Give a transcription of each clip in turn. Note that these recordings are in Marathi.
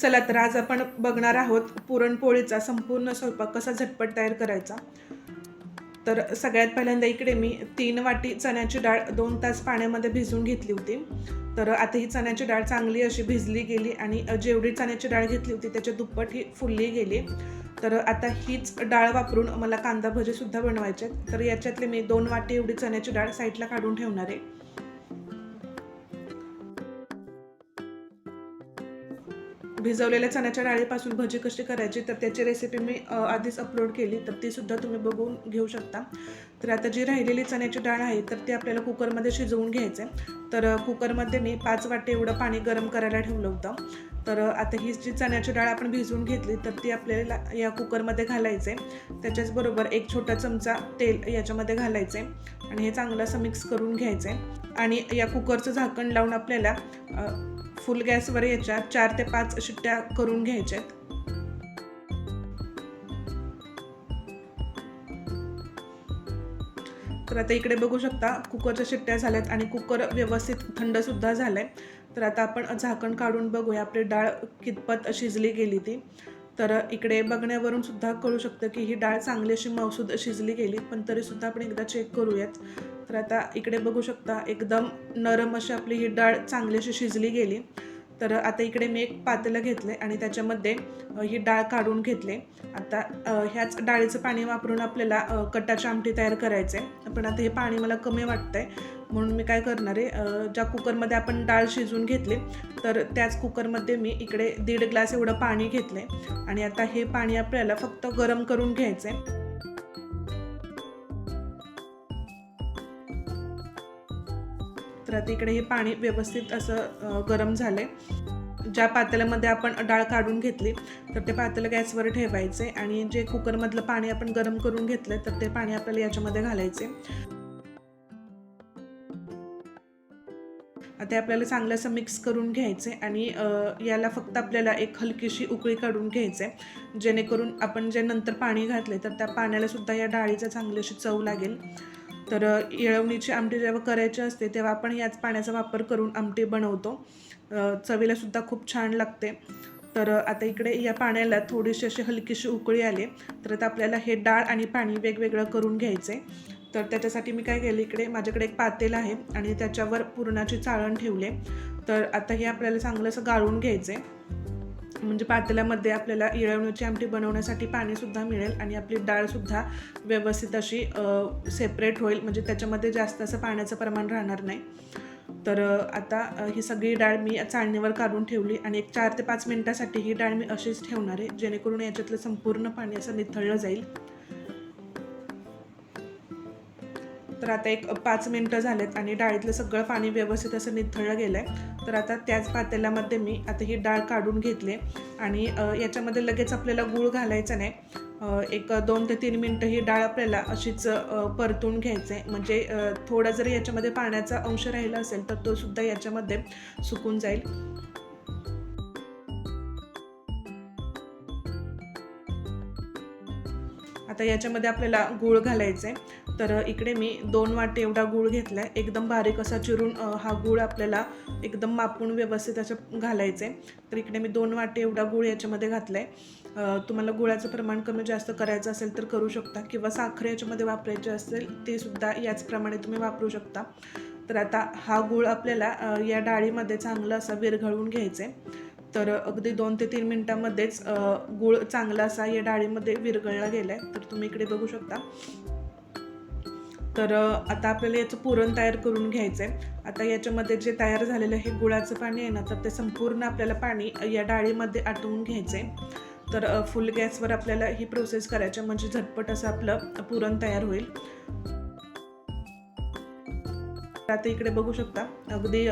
चला तर आज आपण बघणार आहोत पुरणपोळीचा संपूर्ण स्वयंपाक कसा झटपट तयार करायचा. तर सगळ्यात पहिल्यांदा इकडे मी तीन वाटी चण्याची डाळ दोन तास पाण्यामध्ये भिजवून घेतली होती. तर आता ही चण्याची डाळ चांगली अशी भिजली गेली आणि जेवढी चण्याची डाळ घेतली होती त्याच्या दुप्पट ही फुलली गेली. तर आता हीच डाळ वापरून मला कांदा भजीसुद्धा बनवायचे आहेत. तर याच्यातले मी दोन वाटी एवढी चण्याची डाळ साईडला काढून ठेवणार आहे. भिजवलेल्या चण्याच्या डाळीपासून भजी कशी करायची तर त्याची रेसिपी मी आधीच अपलोड केली तर ती सुद्धा तुम्ही बघून घेऊ शकता. तर आता जी राहिलेली चण्याची डाळ आहे तर ती आपल्याला कुकरमध्ये शिजवून घ्यायचं आहे तर कुकरमध्ये मी पाच वाटे एवढं पाणी गरम करायला ठेवलं होतं. तर आता ही जी चण्याची डाळ आपण भिजवून घेतली तर ती आपल्याला या कुकरमध्ये घालायचं आहे त्याच्याचबरोबर एक छोटा चमचा तेल याच्यामध्ये घालायचं आहे आणि हे चांगलं असं मिक्स करून घ्यायचं आहे आणि या कुकरचं झाकण लावून आपल्याला फुल गॅसवर याच्या चार ते पाच शिट्ट्या करून घ्यायच्या आहेत. तर आता इकडे बघू शकता कुकरच्या शिट्ट्या झाल्यात आणि कुकर व्यवस्थित थंडसुद्धा झालं आहे तर आता आपण झाकण काढून बघूया आपली डाळ कितपत शिजली गेली ती. तर इकडे बघण्यावरून सुद्धा कळू शकतं की ही डाळ चांगली अशी मौसूद शिजली गेली पण तरीसुद्धा आपण एकदा चेक करूयात. तर आता इकडे बघू शकता एकदम नरम अशी आपली ही डाळ चांगली अशी शिजली गेली. तर आता इकडे मी एक पातेलं घेतले आणि त्याच्यामध्ये ही डाळ काढून घेतले आता ह्याच डाळीचं पाणी वापरून आपल्याला कटाची आमटी तयार करायचं आहे पण आता हे पाणी मला कमी वाटतंय. म्हणून मी काय करणार आहे ज्या कुकरमध्ये आपण डाळ शिजवून घेतली तर त्याच कुकरमध्ये मी इकडे दीड ग्लास एवढं पाणी घेतलं आहे आणि आता हे पाणी आपल्याला फक्त गरम करून घ्यायचं आहे तर आता इकडे हे पाणी व्यवस्थित असं गरम झालं आहे ज्या पातेल्यामध्ये आपण डाळ काढून घेतली तर ते पातेलं गॅसवर ठेवायचे आणि जे कुकरमधलं पाणी आपण गरम करून घेतलं तर ते पाणी आपल्याला याच्यामध्ये घालायचे. आता आपल्याला चांगलं असं मिक्स करून घ्यायचे आणि याला फक्त आपल्याला एक हलकीशी उकळी काढून घ्यायचं आहे जेणेकरून आपण जे नंतर पाणी घातले तर त्या पाण्याला सुद्धा या डाळीचा चांगली अशी चव लागेल. तर येळवणीची आमटी जेव्हा करायची असते तेव्हा आपण याच पाण्याचा वापर करून आमटी बनवतो. चवीलासुद्धा चवीला सुद्धा खूप छान लागते. तर आता इकडे या पाण्याला थोडीशी अशी हलकीशी उकळी आली. तर आता आपल्याला हे डाळ आणि पाणी वेगवेगळं करून घ्यायचं आहे तर त्याच्यासाठी मी काय केलं इकडे माझ्याकडे एक पातेल आहे आणि त्याच्यावर पुरणाची चाळण ठेवले तर आता हे आपल्याला चांगलं असं गाळून घ्यायचं आहे म्हणजे पातेल्यामध्ये आपल्याला इळवणीची आमटी बनवण्यासाठी पाणीसुद्धा मिळेल आणि आपली डाळसुद्धा व्यवस्थित अशी सेपरेट होईल. म्हणजे त्याच्यामध्ये जास्त असं पाण्याचं प्रमाण राहणार नाही. तर आता ही सगळी डाळ मी चाळणीवर काढून ठेवली आणि एक चार ते पाच मिनटासाठी ही डाळ मी अशीच ठेवणार आहे जेणेकरून याच्यातलं संपूर्ण पाणी असं निथळलं जाईल. तर आता एक पाच मिनटं झालेत आणि डाळीतलं सगळं पाणी व्यवस्थित असं निथळलं गेलं आहे तर आता त्याच पातेल्यामध्ये मी आता ही डाळ काढून घेतली आणि याच्यामध्ये लगेच आपल्याला गूळ घालायचा नाही. एक दोन ते तीन मिनटं ही डाळ आपल्याला अशीच परतून घ्यायचं आहे म्हणजे थोडा जरी याच्यामध्ये पाण्याचा अंश राहिला असेल तर तो सुद्धा याच्यामध्ये सुकून जाईल. आता याच्यामध्ये आपल्याला गूळ घालायचं आहे तर इकडे मी दोन वाटे एवढा गूळ घेतला आहे एकदम बारीक असा चिरून हा गूळ आपल्याला एकदम मापून व्यवस्थित असं घालायचं आहे तर इकडे मी दोन वाटे एवढा गूळ याच्यामध्ये घातला आहे तुम्हाला गुळाचं प्रमाण कमी जास्त करायचं असेल तर करू शकता किंवा साखर याच्यामध्ये वापरायची असेल ते सुद्धा याचप्रमाणे तुम्ही वापरू शकता. तर आता हा गूळ आपल्याला या डाळीमध्ये चांगलं असा विरघळवून घ्यायचं आहे तर अगदी दोन ते तीन मिनटामध्येच गूळ चांगला असा या डाळीमध्ये विरघळला गेला आहे तर तुम्ही इकडे बघू शकता. तर आता आपल्याला याचं पुरण तयार करून घ्यायचं आहे आता याच्यामध्ये जे तयार झालेलं हे गुळाचं पाणी आहे ना तर ते संपूर्ण आपल्याला पाणी या डाळीमध्ये आटवून घ्यायचं आहे तर फुल गॅसवर आपल्याला ही प्रोसेस करायची आहे, म्हणजे झटपट असं आपलं पुरण तयार होईल. आता इकडे बघू शकता. अगदी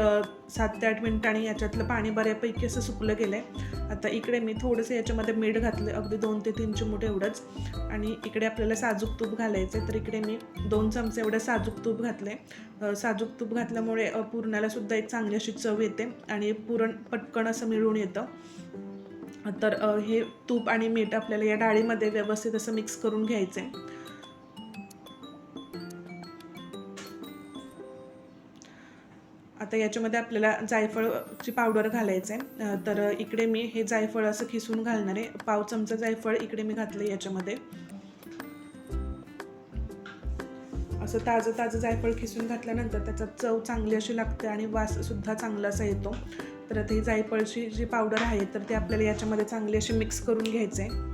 सात ते आठ मिनिटांनी याच्यातलं पाणी बऱ्यापैकी असं सुकलं गेलं आहे आता इकडे मी थोडंसं याच्यामध्ये मीठ घातलं अगदी दोन ते तीन चिमूट एवढंच. आणि इकडे आपल्याला साजूक तूप घालायचं आहे तर इकडे मी दोन चमचे एवढं साजूक तूप घातले साजूक तूप घातल्यामुळे पुरणालासुद्धा एक चांगली अशी चव येते आणि पुरण पटकन असं मिळून येतं. तर हे तूप आणि मीठ आपल्याला या डाळीमध्ये व्यवस्थित असं मिक्स करून घ्यायचं आहे आता याच्यामध्ये आपल्याला जायफळची पावडर घालायचं आहे तर इकडे मी हे जायफळ असं खिसून घालणार आहे. पाव चमचा जायफळ इकडे मी घातलं याच्यामध्ये. असं ताजं ताजं जायफळ खिसून घातल्यानंतर त्याचा चव चांगली अशी लागते आणि वाससुद्धा चांगला असा येतो. तर आता ही जायफळची जी पावडर आहे तर ती आपल्याला याच्यामध्ये चांगली अशी मिक्स करून घ्यायचं आहे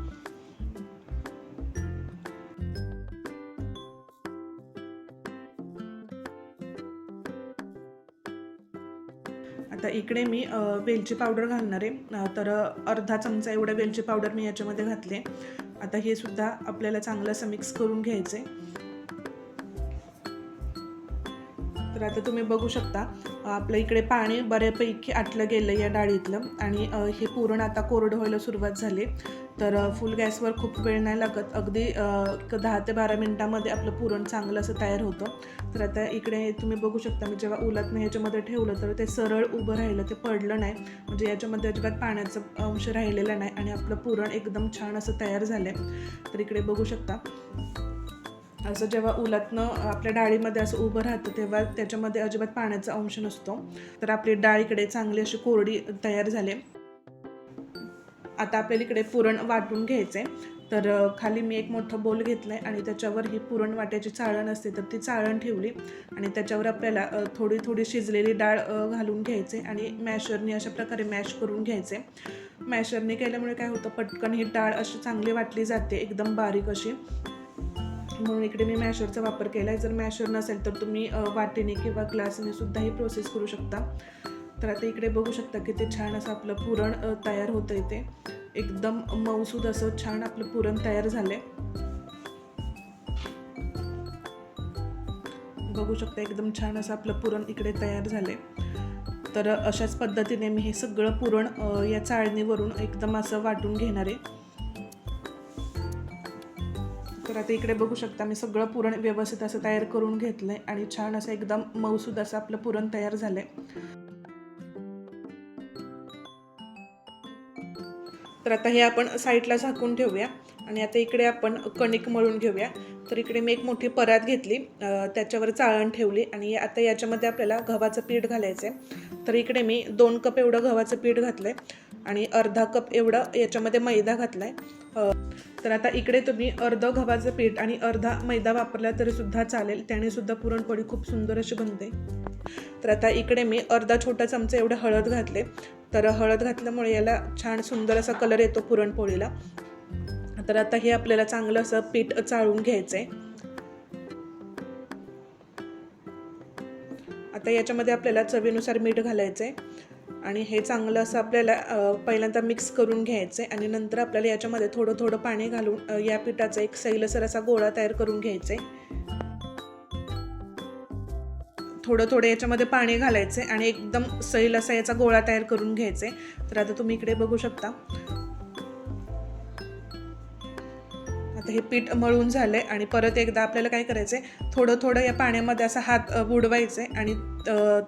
आता इकडे मी वेलची पावडर घालणार आहे. तर अर्धा चमचा एवढा वेलची पावडर मी याच्यामध्ये घातले आता हे सुद्धा आपल्याला चांगलं असं मिक्स करून घ्यायचं आहे तर आता तुम्ही बघू शकता आपलं इकडे पाणी बऱ्यापैकी आटलं गेलं या डाळीतलं आणि हे पुरण आता कोरडं व्हायला सुरुवात झाली. तर फुल गॅसवर खूप वेळ नाही लागत. अगदी एक दहा ते बारा मिनटामध्ये आपलं पुरण चांगलं असं तयार होतं. तर आता इकडे तुम्ही बघू शकता मी जेव्हा उलतनं ह्याच्यामध्ये ठेवलं तर ते सरळ उभं राहिलं ते पडलं नाही. म्हणजे याच्यामध्ये अजिबात पाण्याचा अंश राहिलेला नाही आणि आपलं पुरण एकदम छान असं तयार झालं आहे तर इकडे बघू शकता. असं जेव्हा उलातनं आपल्या डाळीमध्ये असं उभं राहतं तेव्हा त्याच्यामध्ये अजिबात पाण्याचा अंश नसतो. तर आपली डाळ इकडे चांगली अशी कोरडी तयार झाली. आता आपल्याला इकडे पुरण वाटून घ्यायचं आहे तर खाली मी एक मोठं बोल घेतलं आहे आणि त्याच्यावर ही पुरण वाट्याची चाळण असते तर ती चाळण ठेवली आणि त्याच्यावर आपल्याला थोडी थोडी शिजलेली डाळ घालून घ्यायचे आणि मॅशरनी अशा प्रकारे मॅश करून घ्यायचे. मॅशरने केल्यामुळे काय होतं पटकन ही डाळ अशी चांगली वाटली जाते एकदम बारीक अशी. म्हणून इकडे मी मॅशरचा वापर केला आहे जर मॅशर नसेल तर तुम्ही वाटेने वाटीने किंवा ग्लासने सुद्धा ही प्रोसेस करू शकता. तर आता इकडे बघू शकता की ते छान असं आपलं पुरण तयार होतं इथे एकदम मऊसूद असं छान आपलं पुरण तयार झालं आहे बघू शकता एकदम छान असं आपलं पुरण इकडे तयार झाले तर अशाच पद्धतीने मी हे सगळं पुरण या चाळणीवरून एकदम असं वाटून घेणार आहे. तर आता इकडे बघू शकता मी सगळं पुरण व्यवस्थित असं तयार करून घेतलंय आणि छान असं एकदम मऊसूद असं आपलं पुरण तयार झालंय. तर आता हे आपण साईडला झाकून ठेवूया आणि आता इकडे आपण कणिक मळून घेऊया. तर इकडे मी एक मोठी परात घेतली त्याच्यावर चाळण ठेवली आणि आता याच्यामध्ये आपल्याला गव्हाचं पीठ घालायचं आहे तर इकडे मी दोन कप एवढं गव्हाचं पीठ घातलं आहे आणि अर्धा कप एवढं याच्यामध्ये मैदा घातला आहे तर आता इकडे तुम्ही अर्ध गव्हाचं पीठ आणि अर्धा मैदा वापरला तरी सुद्धा चालेल. त्याने सुद्धा पुरणपोळी खूप सुंदर अशी बनते. तर आता इकडे मी अर्धा छोटा चमचा एवढं हळद घातले. तर हळद घातल्यामुळे याला छान सुंदर असा कलर येतो पुरणपोळीला. तर आता हे आपल्याला चांगलं असं पीठ चाळून घ्यायचं आहे आता याच्यामध्ये आपल्याला चवीनुसार मीठ घालायचं आहे आणि हे चांगलं असं आपल्याला पहिल्यांदा मिक्स करून घ्यायचं आहे आणि नंतर आपल्याला याच्यामध्ये थोडं थोडं पाणी घालून या पिठाचा एक सैलसर असा गोळा तयार करून घ्यायचा आहे थोडं थोडं याच्यामध्ये पाणी घालायचं आणि एकदम सैल असा याचा गोळा तयार करून घ्यायचा आहे तर आता तुम्ही इकडे बघू शकता. आता हे पीठ मळून झालं आहे आणि परत एकदा आपल्याला काय करायचं आहे थोडं थोडं या पाण्यामध्ये असा हात बुडवायचं आहे आणि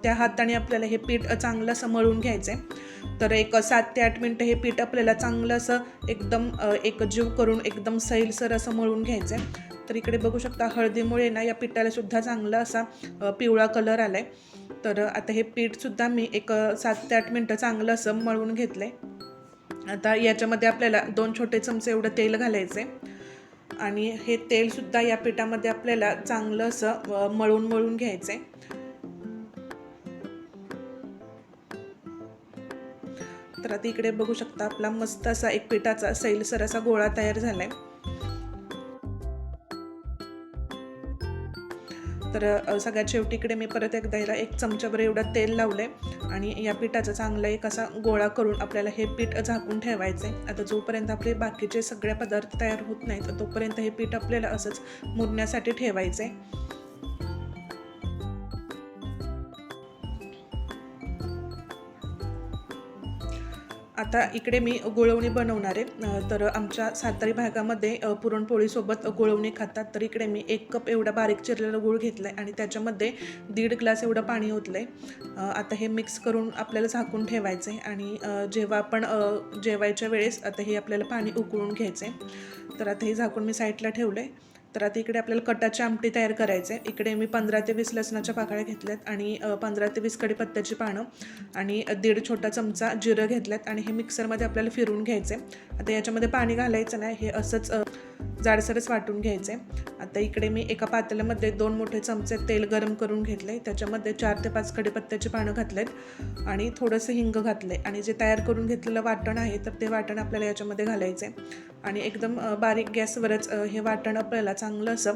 त्या हाताने आपल्याला हे पीठ चांगलं असं मळून घ्यायचं आहे तर एक सात ते आठ मिनटं हे पीठ आपल्याला चांगलं असं एकदम एकजीव करून एकदम सैलसर असं मळून घ्यायचं आहे तर इकडे बघू शकता हळदीमुळे ना या पिठालासुद्धा चांगला असा पिवळा कलर आला आहे तर आता हे पीठसुद्धा मी एक सात ते आठ मिनटं चांगलं असं मळून घेतलं आहे आता याच्यामध्ये आपल्याला दोन छोटे चमचे एवढं तेल घालायचं आहे आणि हे तेलसुद्धा या पिठामध्ये आपल्याला चांगलं असं मळून मळून घ्यायचं आहे तर आता इकडे बघू शकता आपला मस्त असा एक पिठाचा सैलसर असा गोळा तयार झालाय. तर अ, सगळ्यात शेवटीकडे मी परत एकदा याला एक चमच्याभर एवढं तेल लावलं आहे आणि या पिठाचा चांगला एक असा गोळा करून आपल्याला हे पीठ झाकून ठेवायचं आहे आता जोपर्यंत आपले बाकीचे सगळे पदार्थ तयार होत नाहीत तोपर्यंत हे पीठ आपल्याला असंच मुरण्यासाठी ठेवायचं आहे आता इकडे मी गुळवणी बनवणार आहे. तर आमच्या सातारी भागामध्ये पुरणपोळीसोबत गुळवणी खातात. तर इकडे मी एक कप एवढा बारीक चिरलेला गुळ घेतला आहे आणि त्याच्यामध्ये दीड ग्लास एवढं पाणी ओतलं आहे आता हे मिक्स करून आपल्याला झाकून ठेवायचं आहे आणि जेव्हा आपण जेवायच्या वेळेस आता हे आपल्याला पाणी उकळून घ्यायचं आहे तर आता हे झाकून मी साईडला ठेवलं आहे तर आता इकडे आपल्याला कटाची आमटी तयार करायचे इकडे मी पंधरा ते वीस लसणाच्या पाकळ्या घेतल्यात आणि पंधरा ते वीस कढीपत्त्याची पानं आणि दीड छोटा चमचा जिरं घेतल्यात आणि हे मिक्सरमध्ये आपल्याला फिरून घ्यायचे आता याच्यामध्ये पाणी घालायचं नाही हे असंच जाडसरच वाटून घ्यायचे आता इकडे मी एका पातेल्यामध्ये दोन मोठे चमचे तेल गरम करून घेतले त्याच्यामध्ये चार ते पाच कढीपत्त्याची पानं घातलेत आणि थोडंसं हिंग घातले आणि जे तयार करून घेतलेलं वाटण आहे तर ते वाटण आपल्याला याच्यामध्ये घालायचं आहे आणि एकदम बारीक गॅसवरच हे वाटण आपल्याला चांगलं असं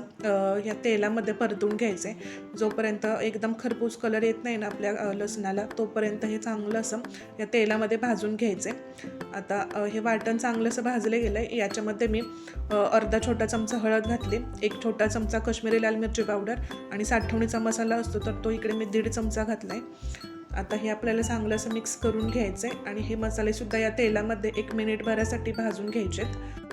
ह्या तेलामध्ये परतून घ्यायचं आहे जोपर्यंत एकदम खरपूस कलर येत नाही ना आपल्या लसणाला तोपर्यंत हे चांगलं असं या तेलामध्ये भाजून घ्यायचं आहे आता हे वाटण चांगलं असं भाजलं गेलं आहे याच्यामध्ये मी अर्धा छोटा चमचा हळद घातली एक छोटा चमचा काश्मीरी लाल मिरची पावडर आणि साठवणीचा मसाला असतो तर तो इकडे मी दीड चमचा घातला आहे आता हे आपल्याला चांगलं असं मिक्स करून घ्यायचं आहे आणि हे मसालेसुद्धा या तेलामध्ये एक मिनिटभरासाठी भाजून घ्यायचे आहेत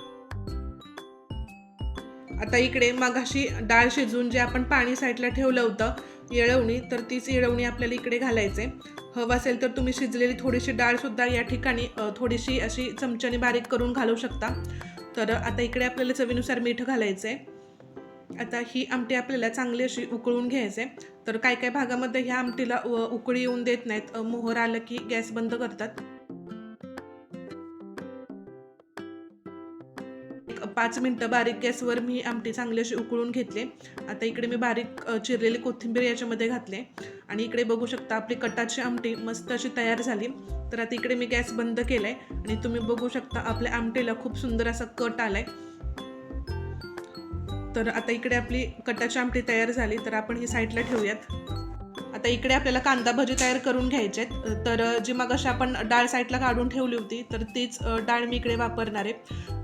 आता इकडे मगाशी डाळ शिजवून जे आपण पाणी साईडला ठेवलं होतं येळवणी तर तीच येळवणी आपल्याला इकडे घालायचे. हवं असेल तर तुम्ही शिजलेली थोडीशी डाळसुद्धा या ठिकाणी थोडीशी अशी चमच्याने बारीक करून घालू शकता. तर आता इकडे आपल्याला चवीनुसार मीठ घालायचं. आहे आता ही आमटी आपल्याला चांगली अशी उकळून घ्यायचे. तर काय काय भागामध्ये ह्या आमटीला उकळी येऊन देत नाहीत. मोहर आलं की गॅस बंद करतात. पाच मिनटं बारीक गॅसवर मी आमटी चांगली अशी उकळून घेतले. आता इकडे मी बारीक चिरलेली कोथिंबीर याच्यामध्ये घातले. आणि इकडे बघू शकता आपली कटाची आमटी मस्त अशी तयार झाली. तर आता इकडे मी गॅस बंद केलाय. आणि तुम्ही बघू शकता आपल्या आमटीला खूप सुंदर असा कट आला आहे तर आता इकडे आपली कटाची आमटी तयार झाली. तर आपण ही साईडला ठेवूयात. आता इकडे आपल्याला कांदा भजी तयार करून घ्यायचे आहेत. तर जी मग अशी आपण डाळ साईडला काढून ठेवली होती तर तीच डाळ मी इकडे वापरणार आहे.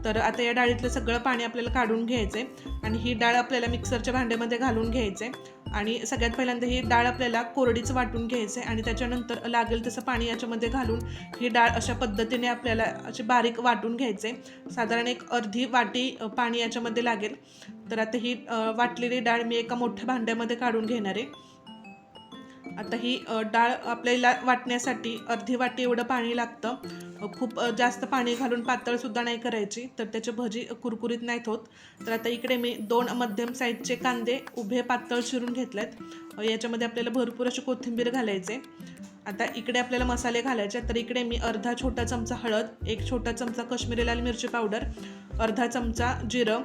तर आता या डाळीतलं सगळं पाणी आपल्याला काढून घ्यायचं आहे आणि ही डाळ आपल्याला मिक्सरच्या भांड्यामध्ये घालून घ्यायचं आहे आणि सगळ्यात पहिल्यांदा ही डाळ आपल्याला कोरडीच वाटून घ्यायचं आहे आणि त्याच्यानंतर लागेल तसं पाणी याच्यामध्ये घालून ही डाळ अशा पद्धतीने आपल्याला अशी बारीक वाटून घ्यायचे आहे साधारण एक अर्धी वाटी पाणी याच्यामध्ये लागेल. तर आता ही वाटलेली डाळ मी एका मोठ्या भांड्यामध्ये काढून घेणार आहे. आता ही डाळ आपल्याला वाटण्यासाठी अर्धी वाटी एवढं पाणी लागतं. खूप जास्त पाणी घालून पातळसुद्धा नाही करायची तर त्याची भजी कुरकुरीत नाहीत होत. तर आता इकडे मी दोन मध्यम साईजचे कांदे उभे पातळ शिरून घेतलेत. आहेत याच्यामध्ये आपल्याला भरपूर अशी कोथिंबीर घालायचे. आता इकडे आपल्याला मसाले घालायचे तर इकडे मी अर्धा छोटा चमचा हळद एक छोटा चमचा काश्मीरी लाल मिरची पावडर अर्धा चमचा जिरं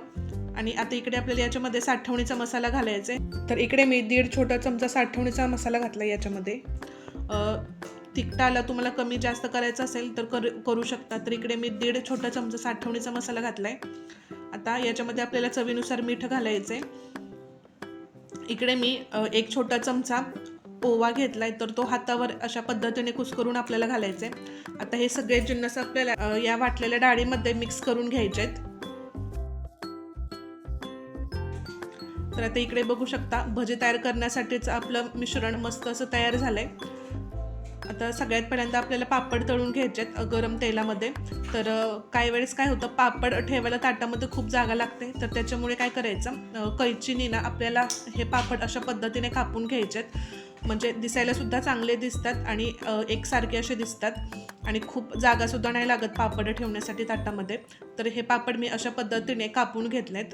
आणि आता इकडे आपल्याला याच्यामध्ये साठवणीचा मसाला घालायचा आहे. तर इकडे मी दीड छोटा चमचा साठवणीचा मसाला घातला याच्यामध्ये. तिखटाला तुम्हाला कमी जास्त करायचं असेल तर कर करू शकता. तर इकडे मी दीड छोटा चमचा साठवणीचा मसाला घातला आहे आता याच्यामध्ये आपल्याला चवीनुसार मीठ घालायचं आहे इकडे मी एक छोटा चमचा ओवा घेतलाय. तर तो हातावर अशा पद्धतीने कुस्करून आपल्याला घालायचे आता हे सगळे जिन्नस आपल्याला या वाटलेल्या डाळीमध्ये मिक्स करून घ्यायचे आहेत तर आता इकडे बघू शकता भजे तयार करण्यासाठीच आपलं मिश्रण मस्त असं तयार झालंय. आता सगळ्यात पहिल्यांदा आपल्याला पापड तळून घ्यायचे आहेत गरम तेलामध्ये. तर काही वेळेस काय होतं पापड ठेवायला ताटामध्ये खूप जागा लागते. तर त्याच्यामुळे काय करायचं कैचीनी ना आपल्याला हे पापड अशा पद्धतीने कापून घ्यायचे आहेत. म्हणजे दिसायला सुद्धा चांगले दिसतात आणि एकसारखे असे दिसतात. आणि खूप जागासुद्धा नाही लागत पापड ठेवण्यासाठी ताटामध्ये. तर हे पापड मी अशा पद्धतीने कापून घेतलेत.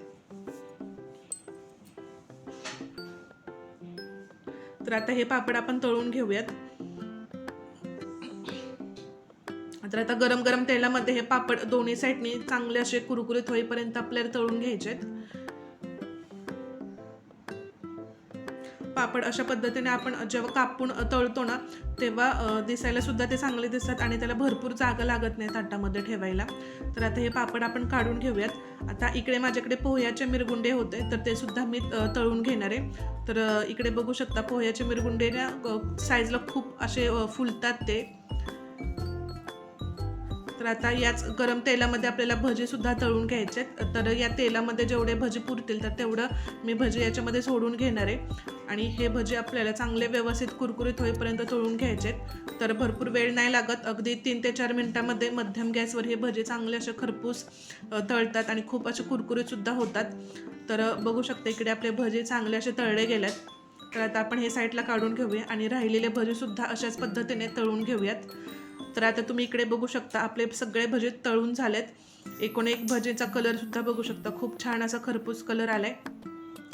तर आता हे पापड आपण तळून घेऊयात. तर आता गरम गरम तेलामध्ये हे पापड दोन्ही साईडनी चांगले असे कुरकुरीत होईपर्यंत आपल्याला तळून घ्यायचे आहेत. पापड अशा पद्धतीने आपण जेव्हा कापून तळतो ना तेव्हा दिसायला सुद्धा ते चांगले दिसतात आणि त्याला भरपूर जागा लागत नाही ताटामध्ये ठेवायला. तर आता हे पापड आपण काढून घेऊयात. आता इकडे माझ्याकडे पोह्याचे मिरगुंडे होते तर ते सुद्धा मी तळून घेणार आहे. तर इकडे बघू शकता पोह्याचे मिरगुंडे ना साईजला खूप असे फुलतात ते. तर आता याच गरम तेलामध्ये आपल्याला भजीसुद्धा तळून घ्यायचे तर या तेलामध्ये जेवढे भजी पुरतील तर तेवढं मी भजी याच्यामध्ये सोडून घेणार आहे. आणि हे भजी आपल्याला चांगले व्यवस्थित कुरकुरीत होईपर्यंत तळून घ्यायचे तर भरपूर वेळ नाही लागत. अगदी तीन ते चार मिनटामध्ये मध्यम गॅसवर हे भजी चांगले असे खरपूस तळतात आणि खूप असे कुरकुरीतसुद्धा होतात. तर बघू शकता इकडे आपले भजी चांगले असे तळले गेल्यात तर आता आपण हे साईडला काढून घेऊया आणि राहिलेले भजीसुद्धा अशाच पद्धतीने तळून घेऊयात. तर आता तुम्ही इकडे बघू शकता आपले सगळे भजे तळून झालेत. एकूण एक भजेचा कलर सुद्धा बघू शकता. खूप छान असा खरपूस कलर आलाय.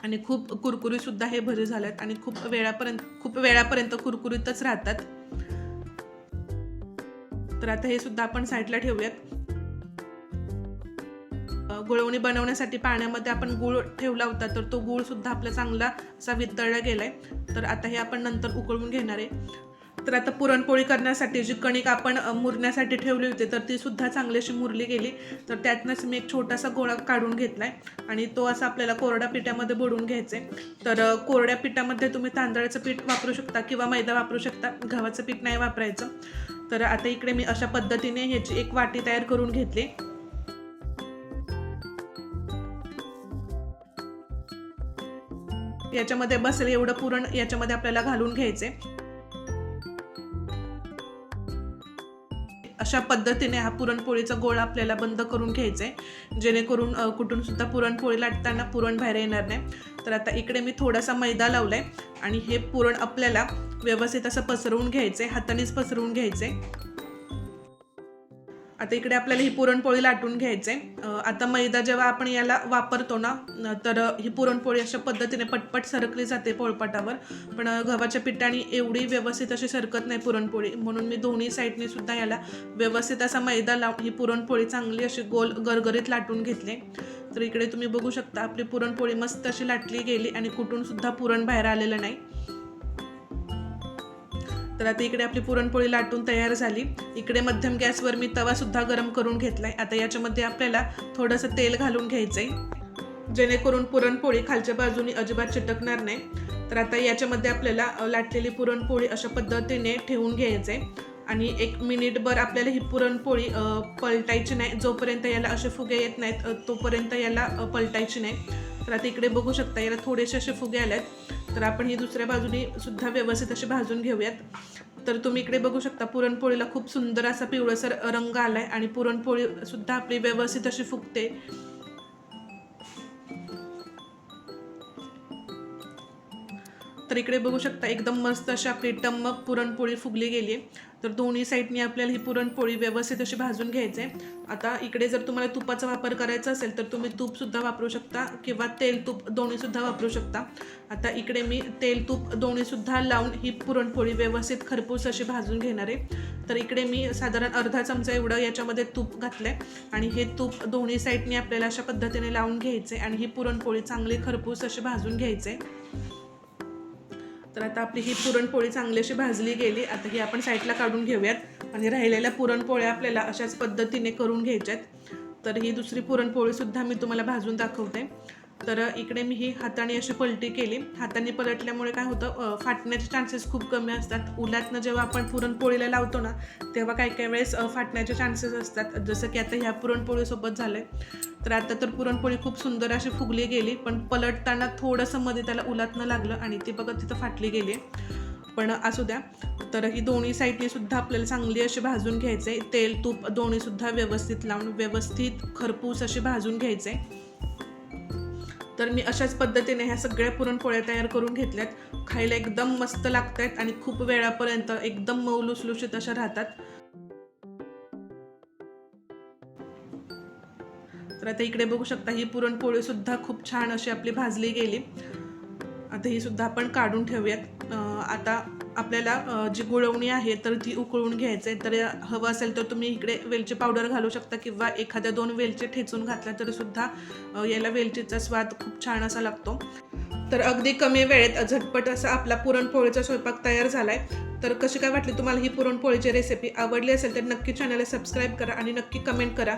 आणि खूप कुरकुरी सुद्धा हे भजे झालेत. आणि खूप वेळापर्यंत खूप वेळापर्यंत कुरकुरीतच राहतात. तर आता हे सुद्धा आपण साईडला ठेवूयात. गुळवणी बनवण्यासाठी पाण्यामध्ये आपण गुळ ठेवला होता तर तो गुळ सुद्धा आपला चांगला असा वितळला गेलाय. तर आता हे आपण नंतर उकळून घेणार आहे. तर आता पुरणपोळी करण्यासाठी जी कणिक आपण मुरण्यासाठी ठेवली होती तर ती सुद्धा चांगली अशी मुरली गेली. तर त्यातनंच मी एक छोटासा गोळा काढून घेतला आहे आणि तो असा आपल्याला कोरड्या पिठामध्ये बुडून घ्यायचा आहे तर कोरड्या पिठामध्ये तुम्ही तांदळाचं पीठ वापरू शकता किंवा मैदा वापरू शकता. गव्हाचं पीठ नाही वापरायचं. तर आता इकडे मी अशा पद्धतीने ह्याची एक वाटी तयार करून घेतली. याच्यामध्ये बसेल एवढं पुरण याच्यामध्ये आपल्याला घालून घ्यायचे अशा पद्धतीने हा पुरणपोळीचा गोळा आपल्याला बंद करून घ्यायचा आहे जेणेकरून कुठूनसुद्धा कुठून सुद्धा पुरणपोळी लाटताना पुरण बाहेर येणार नाही. तर आता इकडे मी थोडासा मैदा लावलाय. आणि हे पुरण आपल्याला व्यवस्थित असं पसरवून घ्यायचंय. हातानेच पसरवून घ्यायचंय. आता इकडे आपल्याला ही पुरणपोळी लाटून घ्यायचंय. आता मैदा जेव्हा आपण याला वापरतो ना तर ही पुरणपोळी अशा पद्धतीने पटपट सरकली जाते पोळपाटावर. पण गव्हाच्या पिठाने एवढी व्यवस्थित अशी सरकत नाही पुरणपोळी. म्हणून मी दोन्ही साईडने सुद्धा याला व्यवस्थित असा मैदा लावून ही पुरणपोळी चांगली अशी गोल गरगरीत लाटून घेतली. तर इकडे तुम्ही बघू शकता आपली पुरणपोळी मस्त अशी लाटली गेली आणि कुठून सुद्धा पुरण बाहेर आलेलं नाही. तर आता इकडे आपली पुरणपोळी लाटून तयार झाली. इकडे मध्यम गॅसवर मी तवा सुद्धा गरम करून घेतलाय. आता याच्यामध्ये आपल्याला थोडंसं तेल घालून घ्यायचंय. जेणेकरून पुरणपोळी खालच्या बाजूनी अजिबात चिटकणार नाही. तर आता याच्यामध्ये आपल्याला लाटलेली पुरणपोळी अशा पद्धतीने ठेवून घ्यायचंय. आणि एक मिनिटभर आपल्याला ही पुरणपोळी पलटायची नाही. जोपर्यंत याला असे फुगे येत नाहीत तोपर्यंत याला पलटायची नाही. तर आता इकडे बघू शकता याला थोडेसे असे फुगे आले आहेत तर आपण ही दुसऱ्या बाजूने सुद्धा व्यवस्थित असे भाजून घेऊयात. तर तुम्ही इकडे बघू शकता पुरणपोळीला खूप सुंदर असा पिवळसर रंग आलाय आणि पुरणपोळी सुद्धा आपली व्यवस्थित अशी फुगते. तर इकडे बघू शकता एकदम मस्त अशी आपली टम्मक पुरणपोळी फुगली गेली आहे तर दोन्ही साईडनी आपल्याला ही पुरणपोळी व्यवस्थित अशी भाजून घ्यायचे. आहे आता इकडे जर तुम्हाला तुपाचा वापर करायचा असेल तर तुम्ही तूपसुद्धा वापरू शकता किंवा तेल तूप दोन्हीसुद्धा वापरू शकता. आता इकडे मी तेल तूप दोन्हीसुद्धा लावून ही पुरणपोळी व्यवस्थित खरपूस अशी भाजून घेणार आहे. तर इकडे मी साधारण अर्धा चमचा एवढं याच्यामध्ये तूप घातलं आहे आणि हे तूप दोन्ही साईडनी आपल्याला अशा पद्धतीने लावून घ्यायचे आणि ही पुरणपोळी चांगली खरपूस अशी भाजून घ्यायचे. तर आता आपली ही पुरणपोळी चांगली अशी भाजली गेली. आता ही आपण साईडला काढून घेऊयात. आणि राहिलेल्या पुरणपोळ्या आपल्याला अशाच पद्धतीने करून घ्यायच्यात. तर ही दुसरी पुरणपोळी सुद्धा मी तुम्हाला भाजून दाखवते. तर इकडे मी ही हाताने अशी पलटी केली. हाताने पलटल्यामुळे काय होतं फाटण्याचे चान्सेस खूप कमी असतात. उलातनं जेव्हा आपण पुरणपोळीला लावतो ना तेव्हा काही काही वेळेस फाटण्याचे चान्सेस असतात. जसं की आता ह्या पुरणपोळीसोबत झालं तर आता तर पुरणपोळी खूप सुंदर अशी फुगली गेली पण पलटताना थोडंसं मध्ये त्याला उलातनं लागलं आणि ती बघत तिथं फाटली गेली. पण असू द्या. तर ही दोन्ही साईडने सुद्धा आपल्याला चांगली अशी भाजून घ्यायचे तेल तूप दोन्ही सुद्धा व्यवस्थित लावून व्यवस्थित खरपूस अशी भाजून घ्यायचे तर मी अशाच पद्धतीने ह्या सगळ्या पुरणपोळ्या तयार करून घेतल्यात. खायला एकदम मस्त लागत आहेत आणि खूप वेळापर्यंत एकदम मऊ लुसलुशीत अशा राहतात. तर आता इकडे बघू शकता ही पुरणपोळी सुद्धा खूप छान अशी आपली भाजली गेली. आता ही सुद्धा आपण काढून ठेवूयात. आता आपल्याला जी गुळवणी आहे तर ती उकळून घ्यायचं आहे तर हवं असेल तर तुम्ही इकडे वेलची पावडर घालू शकता किंवा एखाद्या दोन वेलचे ठेचून घातल्या तरीसुद्धा याला वेलचीचा स्वाद खूप छान असा लागतो. तर अगदी कमी वेळेत झटपट असा आपला पुरणपोळीचा स्वयंपाक तयार झालाय. तर कशी काय वाटली तुम्हाला ही पुरणपोळीची रेसिपी आवडली असेल तर नक्की चॅनलला सबस्क्राईब करा आणि नक्की कमेंट करा.